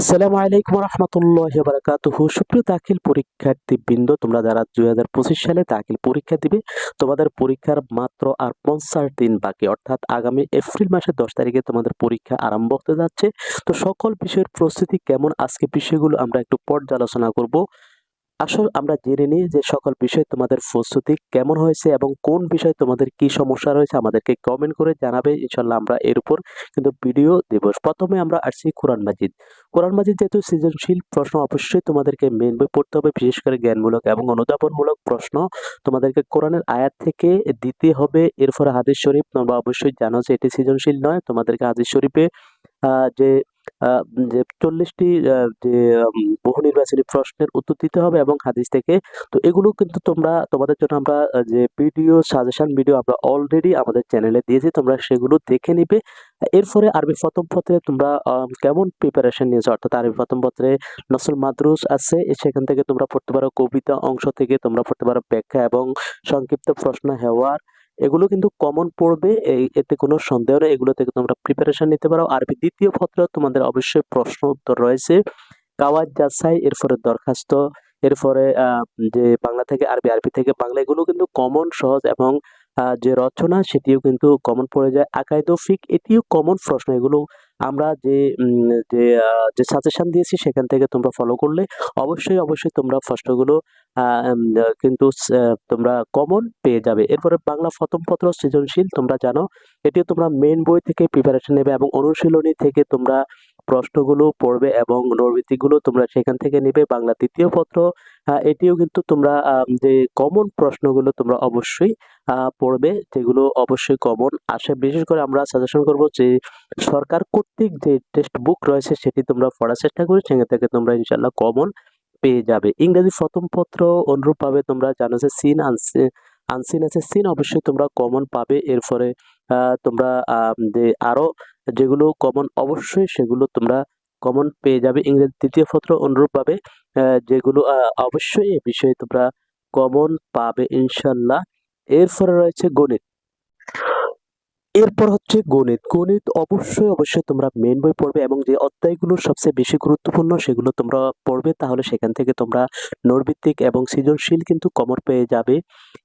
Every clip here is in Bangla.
আসসালামু আলাইকুম রহমতুল্লাহ বারাকাতুহ। সুপ্রিয় দাখিল পরীক্ষার্থী বৃন্দ তোমরা যারা দুই হাজার পঁচিশ সালে দাখিল পরীক্ষা দিবে, তোমাদের পরীক্ষার মাত্র আর পঞ্চাশ দিন বাকি। অর্থাৎ আগামী এপ্রিল মাসের দশ তারিখে তোমাদের পরীক্ষা আরম্ভ হতে যাচ্ছে। তো সকল বিষয়ের প্রস্তুতি কেমন? আজকে বিষয়গুলো আমরা একটু পর্যালোচনা করব। আসল আমরা জেনে নিই যে সকল বিষয় তোমাদের প্রস্তুতি কেমন হয়েছে এবং কোন বিষয়ে তোমাদের কি সমস্যা রয়েছে আমাদেরকে কমেন্ট করে জানাবে। ইনশাল্লাহ আমরা এর উপর কিন্তু ভিডিও দেব। প্রথমে আমরা আসছি কোরআন মাজিদ। কোরআন মাজিদ যেহেতু সৃজনশীল প্রশ্ন, অবশ্যই তোমাদেরকে মেন বই পড়তে হবে, বিশেষ করে জ্ঞানমূলক এবং অনুধাবনমূলক প্রশ্ন। তোমাদেরকে কোরআনের আয়াত থেকে দিতে হবে। এরপরে হাদিস শরীফ, তোমরা অবশ্যই জানো যে এটি সৃজনশীল নয়। তোমাদেরকে হাদিস শরীফে যে যে চল্লিশটি যে বহু নির্বাচনী প্রশ্নের উত্তর দিতে হবে এবং হাদিস থেকে। তো এগুলো কিন্তু তোমরা, তোমাদের জন্য আমরা যে ভিডিও সাজেশন ভিডিও আমরা অলরেডি আমাদের চ্যানেলে দিয়েছি, তোমরা সেগুলো দেখে নিবে। এরপরে আরবি প্রথম পত্রে তোমরা কেমন প্রিপারেশন নিয়েছো? অর্থাৎ আরবি প্রথম পত্রে নসল মাদ্রুস আছে সেখান থেকে তোমরা পড়তে পারো কবিতা অংশ থেকে তোমরা পড়তে পারো ব্যাখ্যা এবং সংক্ষিপ্ত প্রশ্ন হেওয়ার। এগুলো কিন্তু কমন পড়বে, এই এতে কোনো সন্দেহ নেই। এগুলো থেকে তোমরা প্রিপারেশান নিতে পারো। আরবি দ্বিতীয় পত্র তোমাদের অবশ্যই প্রশ্ন উত্তর রয়েছে। কাওয়াজ যাচাই এরপরে দরখাস্ত এরপরে যে বাংলা থেকে আরবি আরবি থেকে বাংলা, এগুলো কিন্তু কমন সহজ এবং যে রচনা, সেটিও কিন্তু কমন পড়ে যায়। আকাইদ ফিক, এটিও কমন প্রশ্ন। এগুলো আমরা যে যে সাজেশান যে সাজেশন দিয়েছি সেখান থেকে তোমরা ফলো করলে অবশ্যই অবশ্যই তোমরা ফসলগুলো কিন্তু তোমরা কমন পেয়ে যাবে। এরপরে বাংলা প্রথম পত্র সৃজনশীল, তোমরা জানো, এটিও তোমরা মেন বই থেকে প্রিপারেশন নেবে এবং অনুশীলনী থেকে তোমরা প্রশ্নগুলো পড়বে এবং নৈর্বৃত্তিগুলো তোমরা সেখান থেকে নেবে। বাংলা তৃতীয় পত্র এটিও কিন্তু তোমরা যে কমন প্রশ্নগুলো তোমরা অবশ্যই পড়বে, যেগুলো অবশ্যই কমন আসে বিশেষ করে আমরা সাজেশন করব যে, সরকার কর্তৃক যে টেক্সট বুক রয়েছে, সেটি তোমরা পড়ার চেষ্টা করো, সেখান থেকে তোমরা ইনশাল্লাহ কমন পেয়ে যাবে। ইংরেজি প্রথম পত্র অনুরূপভাবে তোমরা জানো যে সিন আনসিন আনসিন আছে। সিন অবশ্যই তোমরা কমন পাবে। এরপরে তোমরা যে আরও যেগুলো কমন অবশ্যই সেগুলো তোমরা কমন পেয়ে যাবে। ইংরেজি তৃতীয় পত্র অনুরূপভাবে যেগুলো অবশ্যই এ বিষয়ে তোমরা কমন পাবে ইনশাল্লাহ। এরপরে রয়েছে গণিত। এরপর হচ্ছে গণিত। গণিত অবশ্যই অবশ্যই তোমরা মেন বই পড়বে এবং যে অধ্যায়গুলো সবচেয়ে বেশি গুরুত্বপূর্ণ সেগুলো তোমরা পড়বে, তাহলে সেখান থেকে তোমরা নৈর্ভিত্তিক এবং সৃজনশীল কিন্তু কমর পেয়ে যাবে।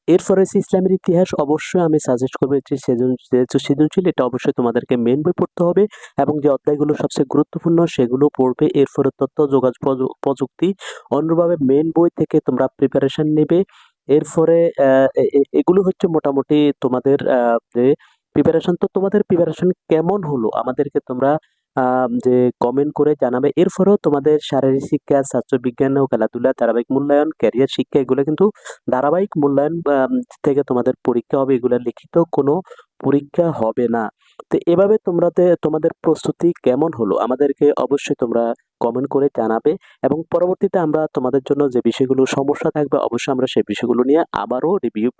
এরপরে হচ্ছে ইসলামের ইতিহাস, অবশ্যই আমি সাজেস্ট করব যে সেজন, যেহেতু সৃজনশীল, এটা অবশ্যই তোমাদেরকে মেন বই পড়তে হবে এবং যে অধ্যায়গুলো সবচেয়ে গুরুত্বপূর্ণ সেগুলো পড়বে। এরপরে তথ্য যোগাযোগ প্রযু- প্রযুক্তি অন্যভাবে মেন বই থেকে তোমরা প্রিপারেশন নেবে। এরপরে এগুলো হচ্ছে মোটামুটি তোমাদের যে প্রিপারেশন তো তোমাদের প্রিপারেশন কেমন হলো? আমাদেরকে তোমরা যে কমেন্ট করে জানাবে। এরপরেও তোমাদের শারীরিক শিক্ষা ছাত্র বিজ্ঞান ও খেলাধুলা, ধারাবাহিক মূল্যায়ন ক্যারিয়ার শিক্ষা, এগুলো কিন্তু ধারাবাহিক মূল্যায়ন থেকে তোমাদের পরীক্ষা হবে। এগুলো লিখিত কোনো পরীক্ষা হবে না। তো এভাবে তোমরা তোমাদের প্রস্তুতি কেমন হলো? আমাদেরকে অবশ্যই তোমরা কমেন্ট করে জানাবে। এবং পরবর্তীতে আমরা তোমাদের জন্য যে বিষয়গুলো সমস্যা থাকবে, অবশ্যই আমরা সেই বিষয়গুলো নিয়ে আবারও রিভিউ